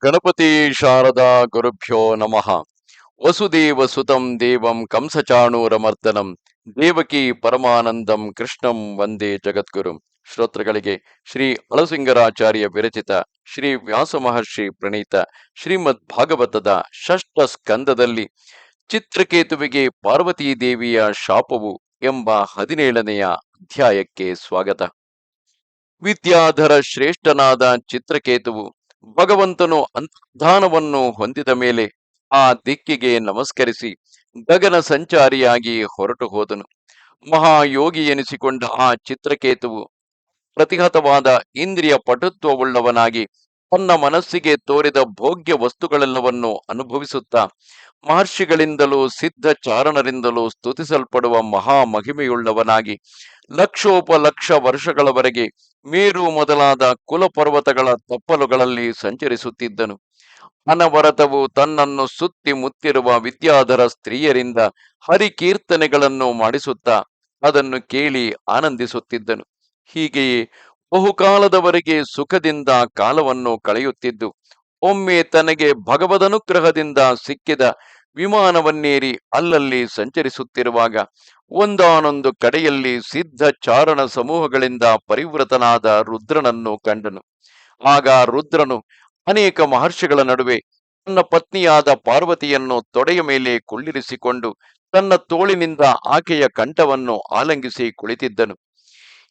ಗಣಪತಿ ಶಾರದಾ ಗುರುಭ್ಯೋ ನಮಃ. ವಸುದೇವ ಸುತಂ ದೇವಂ ಕಂಸಚಾಣೂರಮರ್ದನಂ. ದೇವಕಿ ಪರಮಾನಂದಂ ಕೃಷ್ಣಂ ವಂದೇ ಜಗದ್ಗುರು. ಶ್ರೋತೃಗಳಿಗೆ ಶ್ರೀ ಅಳಸಿಂಗರಾಚಾರ್ಯ ವಿರಚಿತ ಶ್ರೀ ವ್ಯಾಸ ಮಹರ್ಷಿ ಪ್ರಣೀತ ಶ್ರೀಮದ್ ಭಾಗವತದ ಷಷ್ಠ ಸ್ಕಂದದಲ್ಲಿ ಚಿತ್ರಕೇತುವಿಗೆ ಪಾರ್ವತಿ ದೇವಿಯ ಶಾಪವು ಎಂಬ ಹದಿನೇಳನೆಯ ಅಧ್ಯಾಯಕ್ಕೆ ಸ್ವಾಗತ. ವಿದ್ಯಾಧರ ಶ್ರೇಷ್ಠನಾದ ಚಿತ್ರಕೇತುವು ಭಗವಂತನು ಅಂತರ್ಧಾನವನ್ನು ಹೊಂದಿದ ಮೇಲೆ ಆ ದಿಕ್ಕಿಗೆ ನಮಸ್ಕರಿಸಿ ಗಗನ ಸಂಚಾರಿಯಾಗಿ ಹೊರಟು ಹೋದನು. ಮಹಾಯೋಗಿ ಎನಿಸಿಕೊಂಡ ಆ ಚಿತ್ರಕೇತುವು ಪ್ರತಿಹತವಾದ ಇಂದ್ರಿಯ ಪಟುತ್ವವುಳ್ಳವನಾಗಿ ತನ್ನ ಮನಸ್ಸಿಗೆ ತೋರಿದ ಭೋಗ್ಯ ವಸ್ತುಗಳೆಲ್ಲವನ್ನು ಅನುಭವಿಸುತ್ತಾ ಮಹರ್ಷಿಗಳಿಂದಲೂ ಸಿದ್ಧ ಚಾರಣರಿಂದಲೂ ಸ್ತುತಿಸಲ್ಪಡುವ ಮಹಾ ಮಹಿಮೆಯುಳ್ಳವನಾಗಿ, ಲಕ್ಷೋಪಲಕ್ಷ ವರ್ಷಗಳವರೆಗೆ ಮೇರು ಮೊದಲಾದ ಕುಲಪರ್ವತಗಳ ತಪ್ಪಲುಗಳಲ್ಲಿ ಸಂಚರಿಸುತ್ತಿದ್ದನು. ಅನವರತವು ತನ್ನನ್ನು ಸುತ್ತಿ ಮುತ್ತಿರುವ ವಿದ್ಯಾಧರ ಸ್ತ್ರೀಯರಿಂದ ಹರಿಕೀರ್ತನೆಗಳನ್ನು ಮಾಡಿಸುತ್ತಾ ಅದನ್ನು ಕೇಳಿ ಆನಂದಿಸುತ್ತಿದ್ದನು. ಹೀಗೆಯೇ ಬಹುಕಾಲದವರೆಗೆ ಸುಖದಿಂದ ಕಾಲವನ್ನು ಕಳೆಯುತ್ತಿದ್ದು, ಒಮ್ಮೆ ತನಗೆ ಭಗವದನುಗ್ರಹದಿಂದ ಸಿಕ್ಕಿದ ವಿಮಾನವನ್ನೇರಿ ಅಲ್ಲಲ್ಲಿ ಸಂಚರಿಸುತ್ತಿರುವಾಗ ಒಂದಾನೊಂದು ಕಡೆಯಲ್ಲಿ ಸಿದ್ಧ ಚಾರಣ ಸಮೂಹಗಳಿಂದ ಪರಿವೃತನಾದ ರುದ್ರನನ್ನು ಕಂಡನು. ಆಗ ರುದ್ರನು, ಅನೇಕ ಮಹರ್ಷಿಗಳ ನಡುವೆ ತನ್ನ ಪತ್ನಿಯಾದ ಪಾರ್ವತಿಯನ್ನು ತೊಡೆಯ ಮೇಲೆ ಕುಳ್ಳಿರಿಸಿಕೊಂಡು ತನ್ನ ತೋಳಿನಿಂದ ಆಕೆಯ ಕಂಠವನ್ನು ಆಲಂಗಿಸಿ ಕುಳಿತಿದ್ದನು.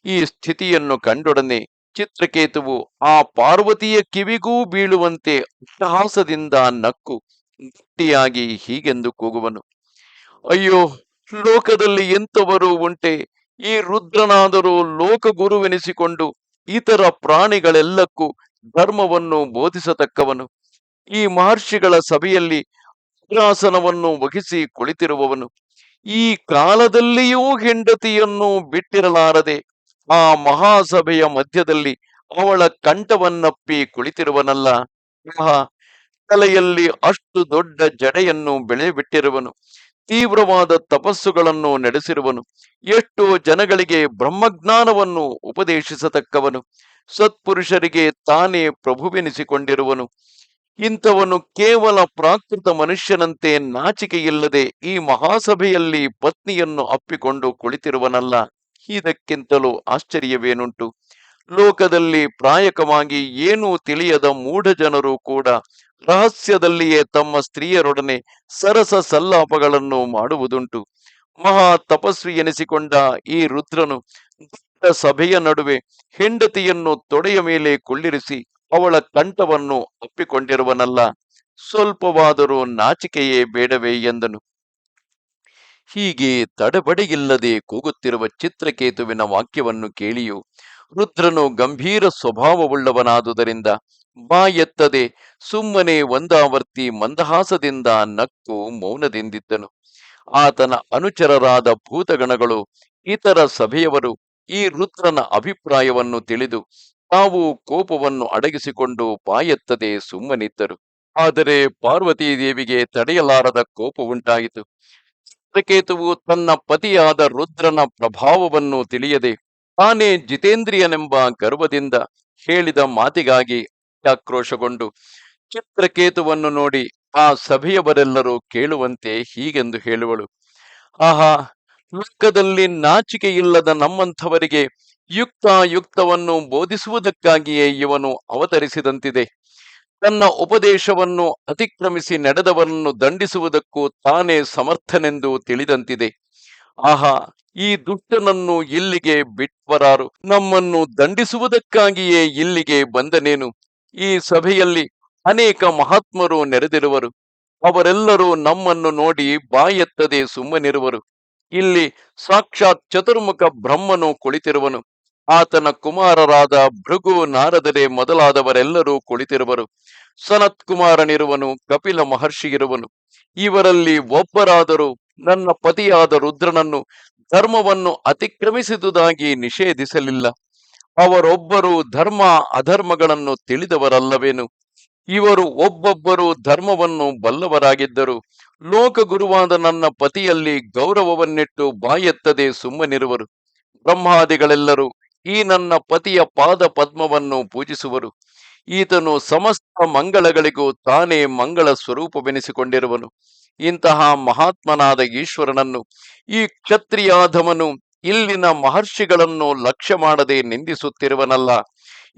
ಈ ಸ್ಥಿತಿಯನ್ನು ಕಂಡೊಡನೆ ಚಿತ್ರಕೇತುವು ಆ ಪಾರ್ವತಿಯ ಕಿವಿಗೂ ಬೀಳುವಂತೆ ಅಟ್ಟಹಾಸದಿಂದ ನಕ್ಕು ಗಟ್ಟಿಯಾಗಿ ಹೀಗೆಂದು ಕೂಗುವನು. ಅಯ್ಯೋ, ಲೋಕದಲ್ಲಿ ಎಂತವರು ಉಂಟೆ? ಈ ರುದ್ರನಾದರೂ ಲೋಕಗುರುವೆನಿಸಿಕೊಂಡು ಇತರ ಪ್ರಾಣಿಗಳೆಲ್ಲಕ್ಕೂ ಧರ್ಮವನ್ನು ಬೋಧಿಸತಕ್ಕವನು. ಈ ಮಹರ್ಷಿಗಳ ಸಭೆಯಲ್ಲಿ ಉಗ್ರಾಸನವನ್ನು ವಹಿಸಿ ಕುಳಿತಿರುವವನು. ಈ ಕಾಲದಲ್ಲಿಯೂ ಹೆಂಡತಿಯನ್ನು ಬಿಟ್ಟಿರಲಾರದೆ ಆ ಮಹಾಸಭೆಯ ಮಧ್ಯದಲ್ಲಿ ಅವಳ ಕಂಠವನ್ನಪ್ಪಿ ಕುಳಿತಿರುವನಲ್ಲ. ಆಹಾ ತಲೆಯಲ್ಲಿ ಅಷ್ಟು ದೊಡ್ಡ ಜಡೆಯನ್ನು ಬೆಳೆ ಬಿಟ್ಟಿರುವನು ತೀವ್ರವಾದ ತಪಸ್ಸುಗಳನ್ನು ನಡೆಸಿರುವನು. ಎಷ್ಟೋ ಜನಗಳಿಗೆ ಬ್ರಹ್ಮಜ್ಞಾನವನ್ನು ಉಪದೇಶಿಸತಕ್ಕವನು. ಸತ್ಪುರುಷರಿಗೆ ತಾನೇ ಪ್ರಭುವೆನಿಸಿಕೊಂಡಿರುವನು. ಇಂಥವನು ಕೇವಲ ಪ್ರಾಕೃತ ಮನುಷ್ಯನಂತೆ ನಾಚಿಕೆಯಿಲ್ಲದೆ ಈ ಮಹಾಸಭೆಯಲ್ಲಿ ಪತ್ನಿಯನ್ನು ಅಪ್ಪಿಕೊಂಡು ಕುಳಿತಿರುವನಲ್ಲ. ಇದಕ್ಕಿಂತಲೂ ಆಶ್ಚರ್ಯವೇನುಂಟು. ಲೋಕದಲ್ಲಿ ಪ್ರಾಯಕವಾಗಿ ಏನೂ ತಿಳಿಯದ ಮೂಢ ಜನರು ಕೂಡ ರಹಸ್ಯದಲ್ಲಿಯೇ ತಮ್ಮ ಸ್ತ್ರೀಯರೊಡನೆ ಸರಸ ಸಲ್ಲಾಪಗಳನ್ನು ಮಾಡುವುದುಂಟು. ಮಹಾ ತಪಸ್ವಿ ಎನಿಸಿಕೊಂಡ ಈ ರುದ್ರನು ದೊಡ್ಡ ಸಭೆಯ ನಡುವೆ ಹೆಂಡತಿಯನ್ನು ತೊಡೆಯ ಮೇಲೆ ಕುಳ್ಳಿರಿಸಿ ಅವಳ ಕಂಠವನ್ನು ಅಪ್ಪಿಕೊಂಡಿರುವನಲ್ಲ. ಸ್ವಲ್ಪವಾದರೂ ನಾಚಿಕೆಯೇ ಬೇಡವೇ ಎಂದನು. ಹೀಗೆ ತಡಬಡಿಯಿಲ್ಲದೆ ಕೂಗುತ್ತಿರುವ ಚಿತ್ರಕೇತುವಿನ ವಾಕ್ಯವನ್ನು ಕೇಳಿಯು ರುದ್ರನು ಗಂಭೀರ ಸ್ವಭಾವವುಳ್ಳವನಾದುದರಿಂದ ಬಾಯೆತ್ತದೆ ಸುಮ್ಮನೆ ಒಂದಾವರ್ತಿ ಮಂದಹಾಸದಿಂದ ನಕ್ಕು ಮೌನದಿಂದಿದ್ದನು. ಆತನ ಅನುಚರರಾದ ಭೂತಗಣಗಳು, ಇತರ ಸಭೆಯವರು ಈ ರುದ್ರನ ಅಭಿಪ್ರಾಯವನ್ನು ತಿಳಿದು ತಾವು ಕೋಪವನ್ನು ಅಡಗಿಸಿಕೊಂಡು ಬಾಯೆತ್ತದೆ ಸುಮ್ಮನಿದ್ದರು. ಆದರೆ ಪಾರ್ವತೀ ದೇವಿಗೆ ತಡೆಯಲಾರದ ಕೋಪ ಉಂಟಾಯಿತು. ಚಿತ್ರಕೇತುವು ತನ್ನ ಪತಿಯಾದ ರುದ್ರನ ಪ್ರಭಾವವನ್ನು ತಿಳಿಯದೆ, ತಾನೇ ಜಿತೇಂದ್ರಿಯನೆಂಬ ಗರ್ವದಿಂದ ಹೇಳಿದ ಮಾತಿಗಾಗಿ ಆಕ್ರೋಶಗೊಂಡು ಚಿತ್ರಕೇತುವನ್ನು ನೋಡಿ ಆ ಸಭೆಯವರೆಲ್ಲರೂ ಕೇಳುವಂತೆ ಹೀಗೆಂದು ಹೇಳುವಳು. ಆಹಾ, ಲೋಕದಲ್ಲಿ ನಾಚಿಕೆಯಿಲ್ಲದ ನಮ್ಮಂಥವರಿಗೆ ಯುಕ್ತ ಯುಕ್ತವನ್ನು ಬೋಧಿಸುವುದಕ್ಕಾಗಿಯೇ ಇವನು ಅವತರಿಸಿದಂತಿದೆ. ತನ್ನ ಉಪದೇಶವನ್ನು ಅತಿಕ್ರಮಿಸಿ ನಡೆದವರನ್ನು ದಂಡಿಸುವುದಕ್ಕೂ ತಾನೇ ಸಮರ್ಥನೆಂದು ತಿಳಿದಂತಿದೆ. ಆಹಾ, ಈ ದುಷ್ಟನನ್ನು ಇಲ್ಲಿಗೆ ಬಿಟ್ವರಾರು. ನಮ್ಮನ್ನು ದಂಡಿಸುವುದಕ್ಕಾಗಿಯೇ ಇಲ್ಲಿಗೆ ಬಂದನೇನು? ಈ ಸಭೆಯಲ್ಲಿ ಅನೇಕ ಮಹಾತ್ಮರು ನೆರೆದಿರುವರು. ಅವರೆಲ್ಲರೂ ನಮ್ಮನ್ನು ನೋಡಿ ಬಾಯೆತ್ತದೆ ಸುಮ್ಮನಿರುವರು. ಇಲ್ಲಿ ಸಾಕ್ಷಾತ್ ಚತುರ್ಮುಖ ಬ್ರಹ್ಮನು ಕುಳಿತಿರುವನು. ಆತನ ಕುಮಾರರಾದ ಭೃಗು ನಾರದರೆ ಮೊದಲಾದವರೆಲ್ಲರೂ ಕುಳಿತಿರುವರು. ಸನತ್ ಕುಮಾರನಿರುವನು ಕಪಿಲ ಮಹರ್ಷಿ ಇರುವನು ಇವರಲ್ಲಿ ಒಬ್ಬರಾದರೂ ನನ್ನ ಪತಿಯಾದ ರುದ್ರನನ್ನು ಧರ್ಮವನ್ನು ಅತಿಕ್ರಮಿಸಿದುದಾಗಿ ನಿಷೇಧಿಸಲಿಲ್ಲ. ಅವರೊಬ್ಬರು ಧರ್ಮ ಅಧರ್ಮಗಳನ್ನು ತಿಳಿದವರಲ್ಲವೇನು? ಇವರು ಒಬ್ಬೊಬ್ಬರು ಧರ್ಮವನ್ನು ಬಲ್ಲವರಾಗಿದ್ದರು. ಲೋಕಗುರುವಾದ ನನ್ನ ಪತಿಯಲ್ಲಿ ಗೌರವವನ್ನಿಟ್ಟು ಬಾಯೆತ್ತದೆ ಸುಮ್ಮನಿರುವರು. ಬ್ರಹ್ಮಾದಿಗಳೆಲ್ಲರೂ ಈ ನನ್ನ ಪತಿಯ ಪಾದ ಪದ್ಮವನ್ನು ಪೂಜಿಸುವರು. ಈತನು ಸಮಸ್ತ ಮಂಗಳಗಳಿಗೂ ತಾನೇ ಮಂಗಳ ಸ್ವರೂಪವೆನಿಸಿಕೊಂಡಿರುವನು. ಇಂತಹ ಮಹಾತ್ಮನಾದ ಈಶ್ವರನನ್ನು, ಈ ಕ್ಷತ್ರಿಯಾಧಮನು ಇಲ್ಲಿನ ಮಹರ್ಷಿಗಳನ್ನು ಲಕ್ಷ್ಯ ಮಾಡದೆ ನಿಂದಿಸುತ್ತಿರುವನಲ್ಲ,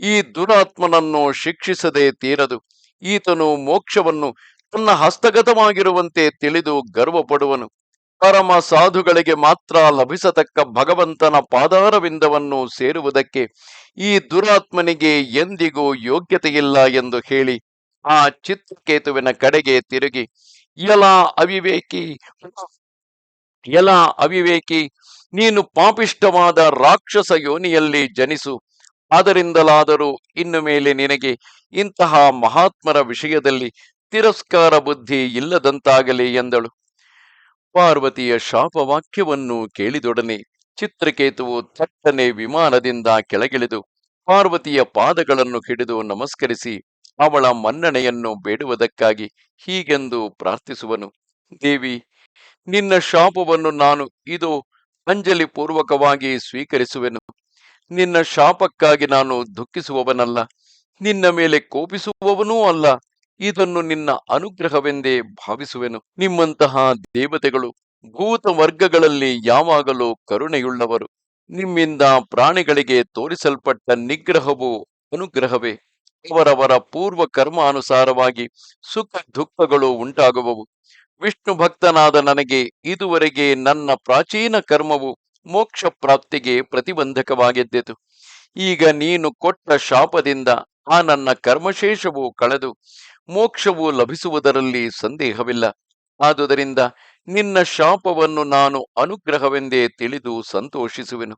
ಈ ದುರಾತ್ಮನನ್ನು ಶಿಕ್ಷಿಸದೆ ತೀರದು. ಈತನು ಮೋಕ್ಷವನ್ನು ತನ್ನ ಹಸ್ತಗತವಾಗಿರುವಂತೆ ತಿಳಿದು ಗರ್ವಪಡುವನು. ಪರಮ ಸಾಧುಗಳಿಗೆ ಮಾತ್ರ ಲಭಿಸತಕ್ಕ ಭಗವಂತನ ಪಾದಾರವಿಂದವನ್ನು ಸೇರುವುದಕ್ಕೆ ಈ ದುರಾತ್ಮನಿಗೆ ಎಂದಿಗೂ ಯೋಗ್ಯತೆಯಿಲ್ಲ ಎಂದು ಹೇಳಿ ಆ ಚಿತ್ರಕೇತುವಿನ ಕಡೆಗೆ ತಿರುಗಿ ಎಲ ಅವಿವೇಕಿ ಎಲ ಅವಿವೇಕಿ ನೀನು ಪಾಪಿಷ್ಟವಾದ ರಾಕ್ಷಸ ಯೋನಿಯಲ್ಲಿ ಜನಿಸು. ಅದರಿಂದಲಾದರೂ ಇನ್ನು ಮೇಲೆ ನಿನಗೆ ಇಂತಹ ಮಹಾತ್ಮರ ವಿಷಯದಲ್ಲಿ ತಿರಸ್ಕಾರ ಬುದ್ಧಿ ಇಲ್ಲದಂತಾಗಲಿ ಎಂದಳು. ಪಾರ್ವತಿಯ ಶಾಪವಾಕ್ಯವನ್ನು ಕೇಳಿದೊಡನೆ ಚಿತ್ರಕೇತುವು ಥಟ್ಟನೆ ವಿಮಾನದಿಂದ ಕೆಳಗಿಳಿದು ಪಾರ್ವತಿಯ ಪಾದಗಳನ್ನು ಹಿಡಿದು ನಮಸ್ಕರಿಸಿ ಅವಳ ಮನ್ನಣೆಯನ್ನು ಬೇಡುವುದಕ್ಕಾಗಿ ಹೀಗೆಂದು ಪ್ರಾರ್ಥಿಸುವನು. ದೇವಿ, ನಿನ್ನ ಶಾಪವನ್ನು ನಾನು ಇದು ಅಂಜಲಿ ಪೂರ್ವಕವಾಗಿ ಸ್ವೀಕರಿಸುವೆನು. ನಿನ್ನ ಶಾಪಕ್ಕಾಗಿ ನಾನು ದುಃಖಿಸುವವನಲ್ಲ, ನಿನ್ನ ಮೇಲೆ ಕೋಪಿಸುವವನೂ ಅಲ್ಲ. ಇದನ್ನು ನಿನ್ನ ಅನುಗ್ರಹವೆಂದೇ ಭಾವಿಸುವೆನು. ನಿಮ್ಮಂತಹ ದೇವತೆಗಳು ಭೂತ ವರ್ಗಗಳಲ್ಲಿ ಯಾವಾಗಲೂ ಕರುಣೆಯುಳ್ಳವರು. ನಿಮ್ಮಿಂದ ಪ್ರಾಣಿಗಳಿಗೆ ತೋರಿಸಲ್ಪಟ್ಟ ನಿಗ್ರಹವು ಅನುಗ್ರಹವೇ. ಅವರವರ ಪೂರ್ವ ಕರ್ಮಾನುಸಾರವಾಗಿ ಸುಖ ದುಃಖಗಳು ಉಂಟಾಗುವವು. ವಿಷ್ಣು ಭಕ್ತನಾದ ನನಗೆ ಇದುವರೆಗೆ ನನ್ನ ಪ್ರಾಚೀನ ಕರ್ಮವು ಮೋಕ್ಷ ಪ್ರಾಪ್ತಿಗೆ ಪ್ರತಿಬಂಧಕವಾಗಿದ್ದಿತು ಈಗ ನೀನು ಕೊಟ್ಟ ಶಾಪದಿಂದ ಆ ನನ್ನ ಕರ್ಮಶೇಷವು ಕಳೆದು ಮೋಕ್ಷವು ಲಭಿಸುವುದರಲ್ಲಿ ಸಂದೇಹವಿಲ್ಲ. ಆದುದರಿಂದ ನಿನ್ನ ಶಾಪವನ್ನು ನಾನು ಅನುಗ್ರಹವೆಂದೇ ತಿಳಿದು ಸಂತೋಷಿಸುವೆನು.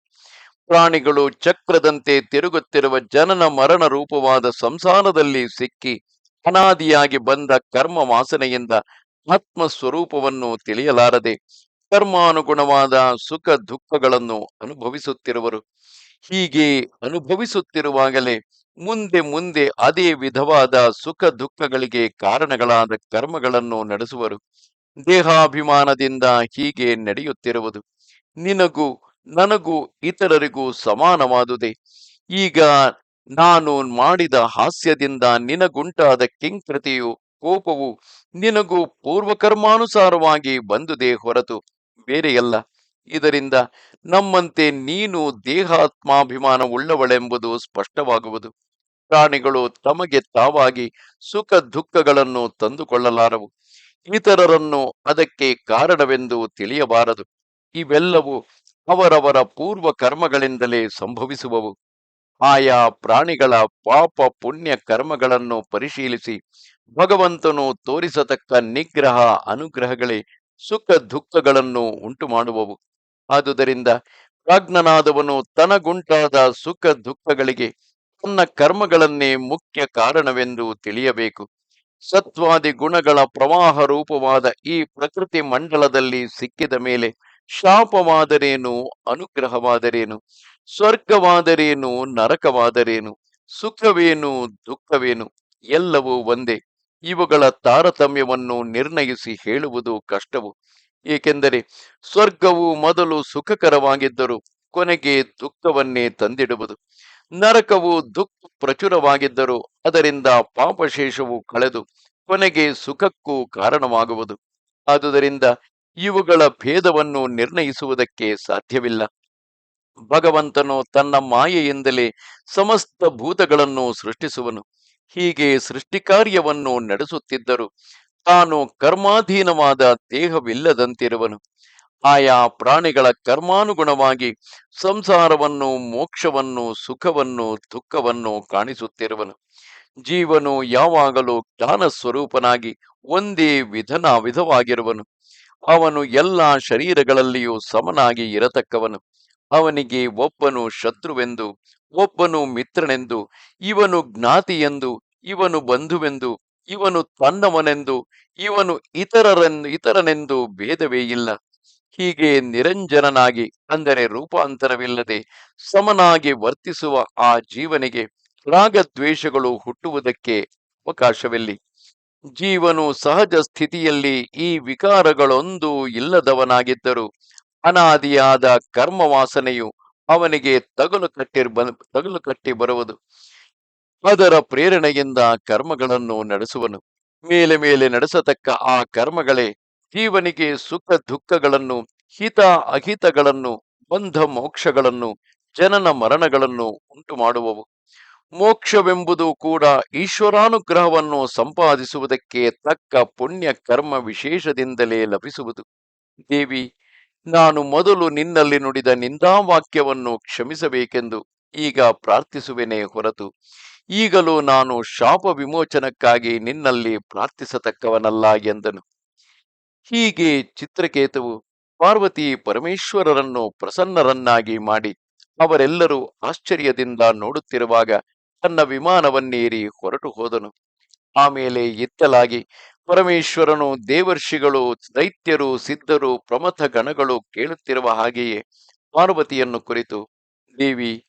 ಪ್ರಾಣಿಗಳು ಚಕ್ರದಂತೆ ತಿರುಗುತ್ತಿರುವ ಜನನ ಮರಣ ರೂಪವಾದ ಸಂಸಾರದಲ್ಲಿ ಸಿಕ್ಕಿ ಅನಾದಿಯಾಗಿ ಬಂದ ಕರ್ಮ ವಾಸನೆಯಿಂದ ಆತ್ಮ ಸ್ವರೂಪವನ್ನು ತಿಳಿಯಲಾರದೆ ಕರ್ಮಾನುಗುಣವಾದ ಸುಖ ದುಃಖಗಳನ್ನು ಅನುಭವಿಸುತ್ತಿರುವರು. ಹೀಗೆ ಅನುಭವಿಸುತ್ತಿರುವಾಗಲೇ ಮುಂದೆ ಮುಂದೆ ಅದೇ ವಿಧವಾದ ಸುಖ ದುಃಖಗಳಿಗೆ ಕಾರಣಗಳಾದ ಕರ್ಮಗಳನ್ನು ನಡೆಸುವರು. ದೇಹಾಭಿಮಾನದಿಂದ ಹೀಗೆ ನಡೆಯುತ್ತಿರುವುದು. ನಿನಗೂ ನನಗೂ ಇತರರಿಗೂ ಸಮಾನವಾದುದೇ. ಈಗ ನಾನು ಮಾಡಿದ ಹಾಸ್ಯದಿಂದ ನಿನಗುಂಟಾದ ಕಿಂಕೃತಿಯು ಕೋಪವು ನಿನಗೂ ಪೂರ್ವಕರ್ಮಾನುಸಾರವಾಗಿ ಬಂದುದೇ ಹೊರತು ಬೇರೆಯಲ್ಲ. ಇದರಿಂದ ನಮ್ಮಂತೆ ನೀನು ದೇಹಾತ್ಮಾಭಿಮಾನವುಳ್ಳವಳೆಂಬುದು ಸ್ಪಷ್ಟವಾಗುವುದು. ಪ್ರಾಣಿಗಳು ತಮಗೆ ತಾವಾಗಿ ಸುಖ ದುಃಖಗಳನ್ನು ತಂದುಕೊಳ್ಳಲಾರವು. ಇತರರನ್ನು ಅದಕ್ಕೆ ಕಾರಣವೆಂದು ತಿಳಿಯಬಾರದು. ಇವೆಲ್ಲವೂ ಅವರವರ ಪೂರ್ವ ಕರ್ಮಗಳಿಂದಲೇ ಸಂಭವಿಸುವವು. ಆಯಾ ಪ್ರಾಣಿಗಳ ಪಾಪ ಪುಣ್ಯ ಕರ್ಮಗಳನ್ನು ಪರಿಶೀಲಿಸಿ ಭಗವಂತನು ತೋರಿಸತಕ್ಕ ನಿಗ್ರಹ ಅನುಗ್ರಹಗಳೇ ಸುಖ ದುಃಖಗಳನ್ನು ಉಂಟು ಮಾಡುವವು ಆದುದರಿಂದ ಪ್ರಾಜ್ಞನಾದವನು ತನಗುಂಟಾದ ಸುಖ ದುಃಖಗಳಿಗೆ ತನ್ನ ಕರ್ಮಗಳನ್ನೇ ಮುಖ್ಯ ಕಾರಣವೆಂದು ತಿಳಿಯಬೇಕು. ಸತ್ವಾದಿ ಗುಣಗಳ ಪ್ರವಾಹ ರೂಪವಾದ ಈ ಪ್ರಕೃತಿ ಮಂಡಲದಲ್ಲಿ ಸಿಕ್ಕಿದ ಮೇಲೆ ಶಾಪವಾದರೇನು, ಅನುಗ್ರಹವಾದರೇನು, ಸ್ವರ್ಗವಾದರೇನು, ನರಕವಾದರೇನು, ಸುಖವೇನು, ದುಃಖವೇನು, ಎಲ್ಲವೂ ಒಂದೇ. ಇವುಗಳ ತಾರತಮ್ಯವನ್ನು ನಿರ್ಣಯಿಸಿ ಹೇಳುವುದು ಕಷ್ಟವು. ಏಕೆಂದರೆ ಸ್ವರ್ಗವು ಮೊದಲು ಸುಖಕರವಾಗಿದ್ದರೂ ಕೊನೆಗೆ ದುಃಖವನ್ನೇ ತಂದಿಡುವುದು. ನರಕವು ದುಃಖ ಪ್ರಚುರವಾಗಿದ್ದರೂ ಅದರಿಂದ ಪಾಪಶೇಷವು ಕಳೆದು ಕೊನೆಗೆ ಸುಖಕ್ಕೂ ಕಾರಣವಾಗುವುದು. ಆದುದರಿಂದ ಇವುಗಳ ಭೇದವನ್ನು ನಿರ್ಣಯಿಸುವುದಕ್ಕೆ ಸಾಧ್ಯವಿಲ್ಲ. ಭಗವಂತನು ತನ್ನ ಮಾಯೆಯಿಂದಲೇ ಸಮಸ್ತ ಭೂತಗಳನ್ನು ಸೃಷ್ಟಿಸುವನು. ಹೀಗೆ ಸೃಷ್ಟಿಕಾರ್ಯವನ್ನು ನಡೆಸುತ್ತಿದ್ದರು. ತಾನು ಕರ್ಮಾಧೀನವಾದ ದೇಹವಿಲ್ಲದಂತಿರುವನು. ಆಯಾ ಪ್ರಾಣಿಗಳ ಕರ್ಮಾನುಗುಣವಾಗಿ ಸಂಸಾರವನ್ನು, ಮೋಕ್ಷವನ್ನು, ಸುಖವನ್ನು, ದುಃಖವನ್ನು ಕಾಣಿಸುತ್ತಿರುವನು. ಜೀವನು ಯಾವಾಗಲೂ ಜ್ಞಾನ ಸ್ವರೂಪನಾಗಿ ಒಂದೇ ವಿಧನ ವಿಧವಾಗಿರುವನು. ಅವನು ಎಲ್ಲ ಶರೀರಗಳಲ್ಲಿಯೂ ಸಮನಾಗಿ ಇರತಕ್ಕವನು. ಅವನಿಗೆ ಒಬ್ಬನು ಶತ್ರುವೆಂದು ಒಬ್ಬನು ಮಿತ್ರನೆಂದು, ಇವನು ಜ್ಞಾತಿಯೆಂದು, ಇವನು ಬಂಧುವೆಂದು, ಇವನು ತನ್ನವನೆಂದು, ಇವನು ಇತರರೆಂದು ಇತರನೆಂದು ಭೇದವೇ ಇಲ್ಲ. ಹೀಗೆ ನಿರಂಜನನಾಗಿ, ಅಂದರೆ ರೂಪಾಂತರವಿಲ್ಲದೆ, ಸಮನಾಗಿ ವರ್ತಿಸುವ ಆ ಜೀವನಿಗೆ ರಾಗದ್ವೇಷಗಳು ಹುಟ್ಟುವುದಕ್ಕೆ ಅವಕಾಶವಿಲ್ಲ. ಜೀವನು ಸಹಜ ಸ್ಥಿತಿಯಲ್ಲಿ ಈ ವಿಕಾರಗಳೊಂದು ಇಲ್ಲದವನಾಗಿದ್ದರು, ಅನಾದಿಯಾದ ಕರ್ಮ ವಾಸನೆಯು ಅವನಿಗೆ ತಗಲು ಕಟ್ಟಿ ತಗಲು ಕಟ್ಟಿ ಬರುವುದು. ಅದರ ಪ್ರೇರಣೆಯಿಂದ ಕರ್ಮಗಳನ್ನು ನಡೆಸುವನು. ಮೇಲೆ ಮೇಲೆ ನಡೆಸತಕ್ಕ ಆ ಕರ್ಮಗಳೇ ಜೀವನಿಗೆ ಸುಖ ದುಃಖಗಳನ್ನು, ಹಿತ ಅಹಿತಗಳನ್ನು, ಬಂಧ ಮೋಕ್ಷಗಳನ್ನು, ಜನನ ಮರಣಗಳನ್ನು ಉಂಟು ಮಾಡುವವು ಮೋಕ್ಷವೆಂಬುದು ಕೂಡ ಈಶ್ವರಾನುಗ್ರಹವನ್ನು ಸಂಪಾದಿಸುವುದಕ್ಕೆ ತಕ್ಕ ಪುಣ್ಯ ಕರ್ಮ ವಿಶೇಷದಿಂದಲೇ ಲಭಿಸುವುದು. ದೇವಿ ನಾನು ಮೊದಲು ನಿನ್ನಲ್ಲಿ ನುಡಿದ ನಿಂದಾವಾಕ್ಯವನ್ನು ಕ್ಷಮಿಸಬೇಕೆಂದು ಈಗ ಪ್ರಾರ್ಥಿಸುವೆನೇ ಹೊರತು ಈಗಲೂ ನಾನು ಶಾಪ ವಿಮೋಚನಕ್ಕಾಗಿ ನಿನ್ನಲ್ಲಿ ಪ್ರಾರ್ಥಿಸತಕ್ಕವನಲ್ಲ ಎಂದನು. ಹೀಗೆ ಚಿತ್ರಕೇತುವು ಪಾರ್ವತಿ ಪರಮೇಶ್ವರರನ್ನು ಪ್ರಸನ್ನರನ್ನಾಗಿ ಮಾಡಿ ಅವರೆಲ್ಲರೂ ಆಶ್ಚರ್ಯದಿಂದ ನೋಡುತ್ತಿರುವಾಗ ತನ್ನ ವಿಮಾನವನ್ನೇರಿ ಹೊರಟು ಹೋದನು. ಆಮೇಲೆ ಇತ್ತಲಾಗಿ ಪರಮೇಶ್ವರನು ದೇವರ್ಷಿಗಳು, ದೈತ್ಯರು, ಸಿದ್ಧರು, ಪ್ರಮಥ ಗಣಗಳು ಕೇಳುತ್ತಿರುವ ಹಾಗೆಯೇ ಪಾರ್ವತಿಯನ್ನು ಕುರಿತು, ದೇವಿ,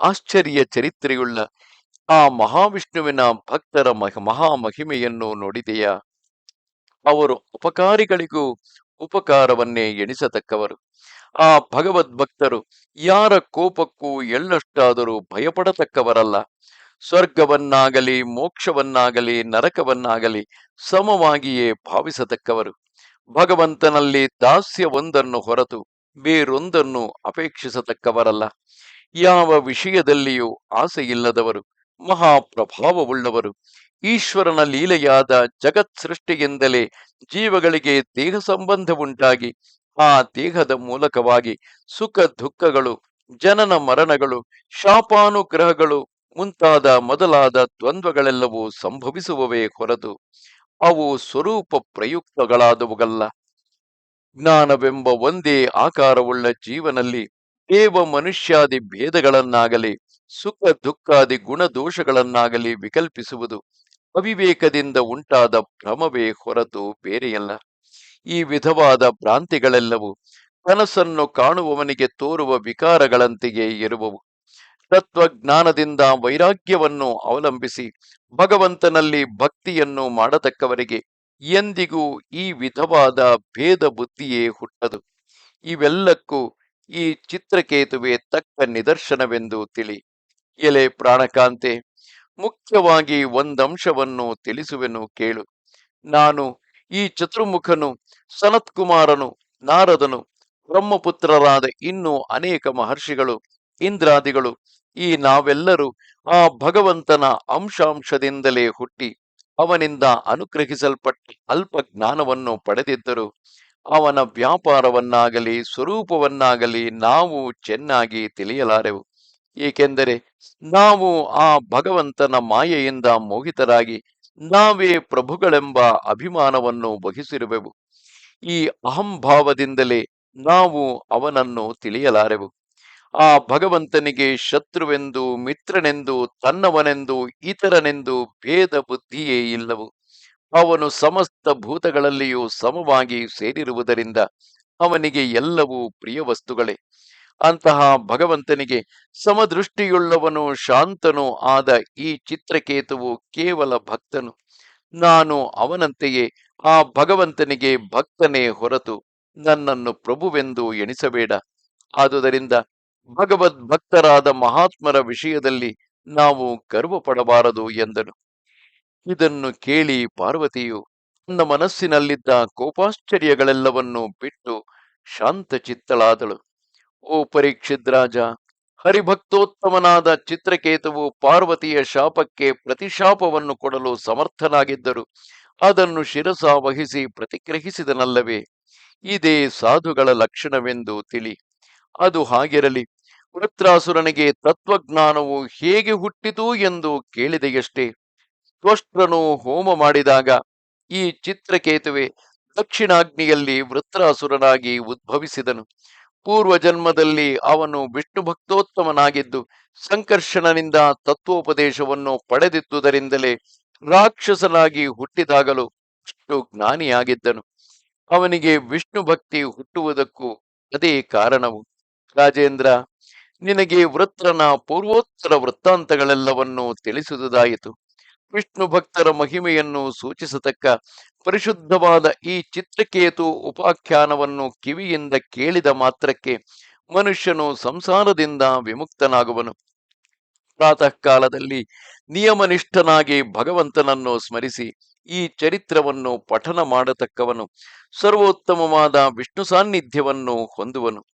ಆಶ್ಚರ್ಯ ಚರಿತ್ರೆಯುಳ್ಳ ಆ ಮಹಾವಿಷ್ಣುವಿನ ಭಕ್ತರ ಮಹ, ಮಹಾಮಹಿಮೆಯನ್ನು ನೋಡಿದೆಯಾ? ಅವರು ಉಪಕಾರಿಗಳಿಗೂ ಉಪಕಾರವನ್ನೇ ಎಣಿಸತಕ್ಕವರು. ಆ ಭಗವದ್ಭಕ್ತರು ಯಾರ ಕೋಪಕ್ಕೂ ಎಳ್ಳಷ್ಟಾದರೂ ಭಯಪಡತಕ್ಕವರಲ್ಲ. ಸ್ವರ್ಗವನ್ನಾಗಲಿ, ಮೋಕ್ಷವನ್ನಾಗಲಿ, ನರಕವನ್ನಾಗಲಿ ಸಮವಾಗಿಯೇ ಭಾವಿಸತಕ್ಕವರು. ಭಗವಂತನಲ್ಲಿ ದಾಸ್ಯವೊಂದನ್ನು ಹೊರತು ಬೇರೊಂದನ್ನು ಅಪೇಕ್ಷಿಸತಕ್ಕವರಲ್ಲ. ಯಾವ ವಿಷಯದಲ್ಲಿಯೂ ಆಸೆಯಿಲ್ಲದವರು, ಮಹಾಪ್ರಭಾವವುಳ್ಳವರು. ಈಶ್ವರನ ಲೀಲೆಯಾದ ಜಗತ್ ಸೃಷ್ಟಿಯಿಂದಲೇ ಜೀವಗಳಿಗೆ ದೇಹ ಸಂಬಂಧವುಂಟಾಗಿ, ಆ ದೇಹದ ಮೂಲಕವಾಗಿ ಸುಖ ದುಃಖಗಳು ಜನನ ಮರಣಗಳು, ಶಾಪಾನುಗ್ರಹಗಳು ಮುಂತಾದ ಮೊದಲಾದ ದ್ವಂದ್ವಗಳೆಲ್ಲವೂ ಸಂಭವಿಸುವವೇ ಹೊರತು ಅವು ಸ್ವರೂಪ ಪ್ರಯುಕ್ತಗಳಾದವುಗಲ್ಲ. ಜ್ಞಾನವೆಂಬ ಒಂದೇ ಆಕಾರವುಳ್ಳ ಜೀವನಲ್ಲಿ ದೇವ ಮನುಷ್ಯಾದಿ ಭೇದಗಳನ್ನಾಗಲಿ, ಸುಖ ದುಃಖಾದಿ ಗುಣದೋಷಗಳನ್ನಾಗಲಿ ವಿಕಲ್ಪಿಸುವುದು ಅವಿವೇಕದಿಂದ ಉಂಟಾದ ಭ್ರಮವೇ ಹೊರತು ಬೇರೆಯಲ್ಲ. ಈ ವಿಧವಾದ ಭ್ರಾಂತಿಗಳೆಲ್ಲವೂ ಕನಸನ್ನು ಕಾಣುವವನಿಗೆ ತೋರುವ ವಿಕಾರಗಳಂತೆಯೇ ಇರುವವು. ತತ್ವಜ್ಞಾನದಿಂದ ವೈರಾಗ್ಯವನ್ನು ಅವಲಂಬಿಸಿ ಭಗವಂತನಲ್ಲಿ ಭಕ್ತಿಯನ್ನು ಮಾಡತಕ್ಕವರಿಗೆ ಎಂದಿಗೂ ಈ ವಿಧವಾದ ಭೇದ ಬುದ್ಧಿಯೇ ಹುಟ್ಟದು. ಇವೆಲ್ಲಕ್ಕೂ ಈ ಚಿತ್ರಕೇತುವೆ ತಕ್ಕ ನಿದರ್ಶನವೆಂದು ತಿಳಿ. ಎಲೆ ಪ್ರಾಣಕಾಂತೆ, ಮುಖ್ಯವಾಗಿ ಒಂದಂಶವನ್ನು ತಿಳಿಸುವೆನು ಕೇಳು. ನಾನು ಈ ಚತುರ್ಮುಖನು, ಸನತ್ಕುಮಾರನು, ನಾರದನು, ಬ್ರಹ್ಮಪುತ್ರರಾದ ಇನ್ನೂ ಅನೇಕ ಮಹರ್ಷಿಗಳು ಇಂದ್ರಾದಿಗಳು, ಈ ನಾವೆಲ್ಲರೂ ಆ ಭಗವಂತನ ಅಂಶಾಂಶದಿಂದಲೇ ಹುಟ್ಟಿ ಅವನಿಂದ ಅನುಗ್ರಹಿಸಲ್ಪಟ್ಟ ಅಲ್ಪ ಜ್ಞಾನವನ್ನು ಪಡೆದಿದ್ದರು ಅವನ ವ್ಯಾಪಾರವನ್ನಾಗಲಿ ಸ್ವರೂಪವನ್ನಾಗಲಿ ನಾವು ಚೆನ್ನಾಗಿ ತಿಳಿಯಲಾರೆವು. ಏಕೆಂದರೆ ನಾವು ಆ ಭಗವಂತನ ಮಾಯೆಯಿಂದ ಮೋಹಿತರಾಗಿ ನಾವೇ ಪ್ರಭುಗಳೆಂಬ ಅಭಿಮಾನವನ್ನು ವಹಿಸಿರುವೆವು. ಈ ಅಹಂಭಾವದಿಂದಲೇ ನಾವು ಅವನನ್ನು ತಿಳಿಯಲಾರೆವು. ಆ ಭಗವಂತನಿಗೆ ಶತ್ರುವೆಂದು, ಮಿತ್ರನೆಂದು, ತನ್ನವನೆಂದು, ಇತರನೆಂದು ಭೇದ ಬುದ್ಧಿಯೇ ಇಲ್ಲವು. ಅವನು ಸಮಸ್ತ ಭೂತಗಳಲ್ಲಿಯೂ ಸಮವಾಗಿ ಸೇರಿರುವುದರಿಂದ ಅವನಿಗೆ ಎಲ್ಲವೂ ಪ್ರಿಯ ವಸ್ತುಗಳೇ. ಅಂತಹ ಭಗವಂತನಿಗೆ ಸಮದೃಷ್ಟಿಯುಳ್ಳವನು ಶಾಂತನು ಆದ ಈ ಚಿತ್ರಕೇತುವು ಕೇವಲ ಭಕ್ತನು. ನಾನು ಅವನಂತೆಯೇ ಆ ಭಗವಂತನಿಗೆ ಭಕ್ತನೇ ಹೊರತು ನನ್ನನ್ನು ಪ್ರಭುವೆಂದು ಎಣಿಸಬೇಡ. ಆದುದರಿಂದ ಭಗವದ್ ಭಕ್ತರಾದ ಮಹಾತ್ಮರ ವಿಷಯದಲ್ಲಿ ನಾವು ಗರ್ವ ಪಡಬಾರದು ಎಂದನು. ಇದನ್ನು ಕೇಳಿ ಪಾರ್ವತಿಯು ತನ್ನ ಮನಸ್ಸಿನಲ್ಲಿದ್ದ ಕೋಪಾಶ್ಚರ್ಯಗಳೆಲ್ಲವನ್ನೂ ಬಿಟ್ಟು ಶಾಂತ ಚಿತ್ತಳಾದಳು ಓ ಪರೀಕ್ಷಿದ್ರಾಜ, ಹರಿಭಕ್ತೋತ್ತಮನಾದ ಚಿತ್ರಕೇತುವು ಪಾರ್ವತಿಯ ಶಾಪಕ್ಕೆ ಪ್ರತಿಶಾಪವನ್ನು ಕೊಡಲು ಸಮರ್ಥನಾಗಿದ್ದರು. ಅದನ್ನು ಶಿರಸ ವಹಿಸಿ ಪ್ರತಿಗ್ರಹಿಸಿದನಲ್ಲವೇ? ಇದೇ ಸಾಧುಗಳ ಲಕ್ಷಣವೆಂದು ತಿಳಿ. ಅದು ಹಾಗಿರಲಿ. ವೃತ್ರಾಸುರನಿಗೆ ತತ್ವಜ್ಞಾನವು ಹೇಗೆ ಹುಟ್ಟಿತು ಎಂದು ಕೇಳಿದೆಯಷ್ಟೇ. ತ್ವಷ್ಟ್ರನು ಹೋಮ ಮಾಡಿದಾಗ ಈ ಚಿತ್ರಕೇತುವೆ ದಕ್ಷಿಣಾಗ್ನಿಯಲ್ಲಿ ವೃತ್ರಾಸುರನಾಗಿ ಉದ್ಭವಿಸಿದನು. ಪೂರ್ವ ಜನ್ಮದಲ್ಲಿ ಅವನು ವಿಷ್ಣು ಭಕ್ತೋತ್ತಮನಾಗಿದ್ದು, ಸಂಕರ್ಷಣನಿಂದ ತತ್ವೋಪದೇಶವನ್ನು ಪಡೆದಿದ್ದುದರಿಂದಲೇ ರಾಕ್ಷಸನಾಗಿ ಹುಟ್ಟಿದಾಗಲೂ ಅಷ್ಟು ಜ್ಞಾನಿಯಾಗಿದ್ದನು. ಅವನಿಗೆ ವಿಷ್ಣು ಭಕ್ತಿ ಹುಟ್ಟುವುದಕ್ಕೂ ಅದೇ ಕಾರಣವು. ರಾಜೇಂದ್ರ ನಿನಗೆ ವೃತ್ರನ ಪೂರ್ವೋತ್ತರ ವೃತ್ತಾಂತಗಳೆಲ್ಲವನ್ನೂ ತಿಳಿಸುವುದಾಯಿತು ವಿಷ್ಣು ಭಕ್ತರ ಮಹಿಮೆಯನ್ನು ಸೂಚಿಸತಕ್ಕ ಪರಿಶುದ್ಧವಾದ ಈ ಚಿತ್ರಕೇತು ಉಪಾಖ್ಯಾನವನ್ನು ಕಿವಿಯಿಂದ ಕೇಳಿದ ಮಾತ್ರಕ್ಕೆ ಮನುಷ್ಯನು ಸಂಸಾರದಿಂದ ವಿಮುಕ್ತನಾಗುವನು. ಪ್ರಾತಃ ಕಾಲದಲ್ಲಿ ನಿಯಮನಿಷ್ಠನಾಗಿ ಭಗವಂತನನ್ನು ಸ್ಮರಿಸಿ ಈ ಚರಿತ್ರವನ್ನು ಪಠನ ಮಾಡತಕ್ಕವನು. ಸರ್ವೋತ್ತಮವಾದ ವಿಷ್ಣು ಸಾನ್ನಿಧ್ಯವನ್ನು ಹೊಂದುವನು.